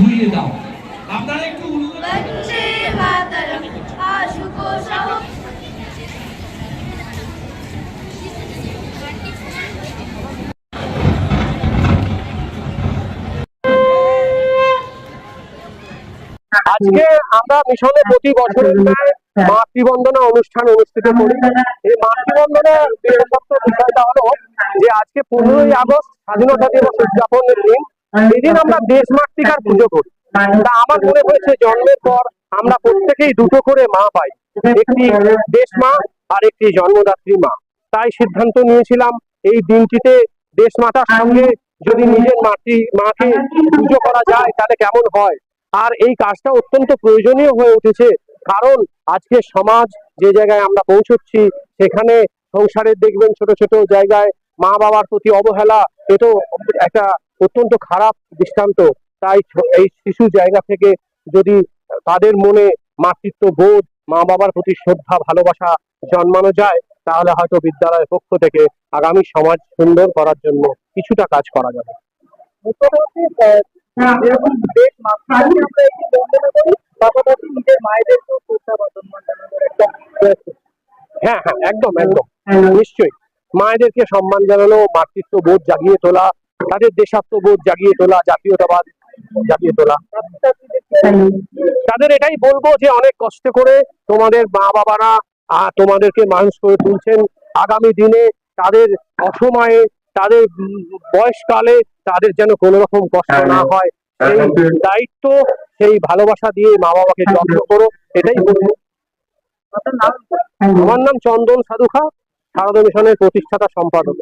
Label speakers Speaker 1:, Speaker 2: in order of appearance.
Speaker 1: ধুইয়ে দাও। আপনারা একটু আজকে আমরা মিশনে প্রতি বছর মাতৃবন্দনা অনুষ্ঠান অনুষ্ঠিত করি। এই মাতৃবন্দনা বিশেষত্ব বিষয়টা হলো যে আজকে পনেরোই আগস্ট স্বাধীনতা দিবস উদযাপনের দিন। এদিন আমরা দেশ মাতৃকার পুজো করি। তা আমার মনে হয়েছে জন্মের পর আমরা প্রত্যেকেই দুটো করে মা পাই। একটি দেশ মা আর একটি জন্মদাত্রী মা। তাই সিদ্ধান্ত নিয়েছিলাম এই দিনটিতে দেশ মাতার সঙ্গে যদি নিজের মাতৃ মাকে পুজো করা যায় তাহলে কেমন হয়? আর এই কাজটা অত্যন্ত প্রয়োজনীয় হয়ে উঠেছে। কারণ আজকে সমাজ যে জায়গায় আমরা পৌঁছচ্ছি সেখানে সংসারের দেখবেন ছোট ছোট জায়গায় মা বাবার প্রতি অবহেলা এ তো একটা অত্যন্ত খারাপ দৃষ্টান্ত। তাই এই শিশু জায়গা থেকে যদি তাদের মনে মাতৃত্ব বোধ মা বাবার প্রতি শ্রদ্ধা ভালোবাসা জন্মানো যায় তাহলে হয়তো বিদ্যালয়ের পক্ষ থেকে আগামী সমাজ সুন্দর করার জন্য কিছুটা কাজ করা যাবে।
Speaker 2: করি।
Speaker 1: হ্যাঁ হ্যাঁ একদম একদম। নিশ্চয়ই। মায়েদেরকে সম্মান জানানো মাতৃত্ব বোধ জাগিয়ে তোলা তাদের দেশাত্মবোধ জাগিয়ে তোলা জাতীয়তাবাদ জাগিয়ে তোলা। তাদের এটাই বলব যে অনেক কষ্ট করে তোমাদের মা বাবারা তোমাদেরকে মানুষ করে তুলছেন। আগামী দিনে তাদের অসময়ে তাদের বয়সকালে তাদের যেন কোনো রকম কষ্ট না হয়। সেই দায়িত্ব সেই ভালোবাসা দিয়ে মা বাবাকে যত্ন করো এটাই বলব। আমার নাম চন্দন সাধুখা সারদা মিশনের প্রতিষ্ঠাতা সম্পাদক।